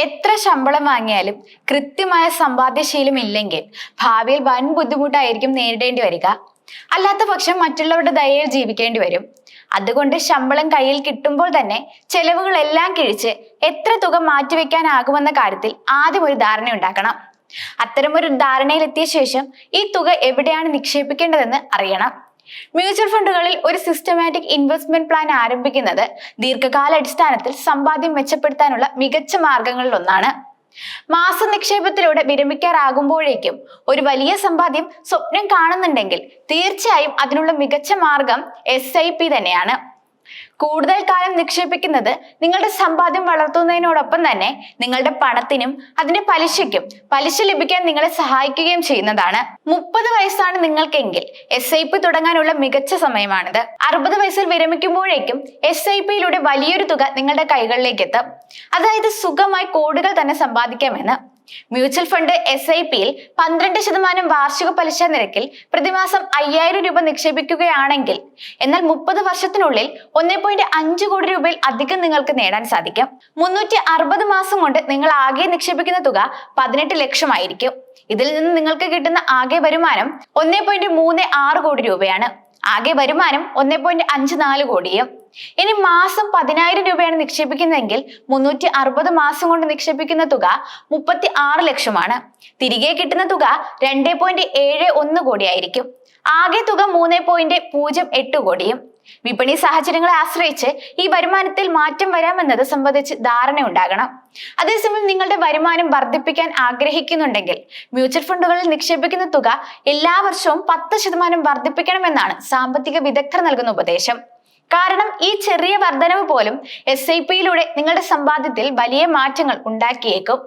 എത്ര ശമ്പളം വാങ്ങിയാലും കൃത്യമായ സമ്പാദ്യശീലം ഇല്ലെങ്കിൽ ഭാവിയിൽ വൻ ബുദ്ധിമുട്ടായിരിക്കും നേരിടേണ്ടി വരിക. അല്ലാത്ത പക്ഷം മറ്റുള്ളവരുടെ ദയയിൽ ജീവിക്കേണ്ടി വരും. അതുകൊണ്ട് ശമ്പളം കയ്യിൽ കിട്ടുമ്പോൾ തന്നെ ചെലവുകളെല്ലാം കിഴിച്ച് എത്ര തുക മാറ്റിവെക്കാനാകുമെന്ന കാര്യത്തിൽ ആദ്യം ഒരു ധാരണ ഉണ്ടാക്കണം. അത്തരമൊരു ധാരണയിലെത്തിയ ശേഷം ഈ തുക എവിടെയാണ് നിക്ഷേപിക്കേണ്ടതെന്ന് അറിയണം. മ്യൂച്വൽ ഫണ്ടുകളിൽ ഒരു സിസ്റ്റമാറ്റിക് ഇൻവെസ്റ്റ്മെന്റ് പ്ലാൻ ആരംഭിക്കുന്നത് ദീർഘകാലാടിസ്ഥാനത്തിൽ സമ്പാദ്യം മെച്ചപ്പെടുത്താനുള്ള മികച്ച മാർഗങ്ങളിൽ ഒന്നാണ് മാസ നിക്ഷേപത്തിലൂടെ വിരമിക്കാറാകുമ്പോഴേക്കും ഒരു വലിയ സമ്പാദ്യം സ്വപ്നം കാണുന്നുണ്ടെങ്കിൽ തീർച്ചയായും അതിനുള്ള മികച്ച മാർഗം എസ് തന്നെയാണ്. കൂടുതൽ കാലം നിക്ഷേപിക്കുന്നത് നിങ്ങളുടെ സമ്പാദ്യം വളർത്തുന്നതിനോടൊപ്പം തന്നെ നിങ്ങളുടെ പണത്തിനും അതിന്റെ പലിശയ്ക്കും പലിശ ലഭിക്കാൻ നിങ്ങളെ സഹായിക്കുകയും ചെയ്യുന്നതാണ്. മുപ്പത് വയസ്സാണ് നിങ്ങൾക്കെങ്കിൽ എസ് ഐ പി തുടങ്ങാനുള്ള മികച്ച സമയമാണിത്. അറുപത് വയസ്സിൽ വിരമിക്കുമ്പോഴേക്കും എസ് ഐ പിയിലൂടെ വലിയൊരു തുക നിങ്ങളുടെ കൈകളിലേക്ക് എത്തും. അതായത് സുഖമായി കോടികൾ തന്നെ സമ്പാദിക്കാമെന്ന്. മ്യൂച്വൽ ഫണ്ട് എസ് ഐ പിയിൽ പന്ത്രണ്ട് ശതമാനം വാർഷിക പലിശ നിരക്കിൽ പ്രതിമാസം അയ്യായിരം രൂപ നിക്ഷേപിക്കുകയാണെങ്കിൽ എന്നാൽ മുപ്പത് വർഷത്തിനുള്ളിൽ ഒന്നേ പോയിന്റ് അഞ്ച് കോടി രൂപയിൽ അധികം നിങ്ങൾക്ക് നേടാൻ സാധിക്കും. മുന്നൂറ്റി അറുപത് മാസം കൊണ്ട് നിങ്ങൾ ആകെ നിക്ഷേപിക്കുന്ന തുക പതിനെട്ട് ലക്ഷമായിരിക്കും. ഇതിൽ നിന്ന് നിങ്ങൾക്ക് കിട്ടുന്ന ആകെ വരുമാനം ഒന്നേ പോയിന്റ് മൂന്ന് ആറ് കോടി രൂപയാണ്. ആകെ വരുമാനം ഒന്നേ പോയിന്റ് അഞ്ച് നാല് കോടിയും. ഇനി മാസം പതിനായിരം രൂപയാണ് നിക്ഷേപിക്കുന്നതെങ്കിൽ മുന്നൂറ്റി അറുപത് മാസം കൊണ്ട് നിക്ഷേപിക്കുന്ന തുക മുപ്പത്തി ആറ് ലക്ഷമാണ്. തിരികെ കിട്ടുന്ന തുക രണ്ട് പോയിന്റ് ഏഴ് ഒന്ന് കോടിയായിരിക്കും. ആകെ തുക മൂന്ന് പോയിന്റ് പൂജ്യം എട്ട് കോടിയും. വിപണി സാഹചര്യങ്ങളെ ആശ്രയിച്ച് ഈ വരുമാനത്തിൽ മാറ്റം വരാമെന്നത് സംബന്ധിച്ച് ധാരണ ഉണ്ടാകണം അതേസമയം നിങ്ങളുടെ വരുമാനം വർദ്ധിപ്പിക്കാൻ ആഗ്രഹിക്കുന്നുണ്ടെങ്കിൽ മ്യൂച്വൽ ഫണ്ടുകളിൽ നിക്ഷേപിക്കുന്ന തുക എല്ലാ വർഷവും പത്ത് ശതമാനം വർദ്ധിപ്പിക്കണമെന്നാണ് സാമ്പത്തിക വിദഗ്ധർ നൽകുന്ന ഉപദേശം. കാരണം ഈ ചെറിയ വർധനവ് പോലും എസ് ഐ പിയിലൂടെ നിങ്ങളുടെ സമ്പാദ്യത്തിൽ വലിയ മാറ്റങ്ങൾ ഉണ്ടാക്കിയേക്കും.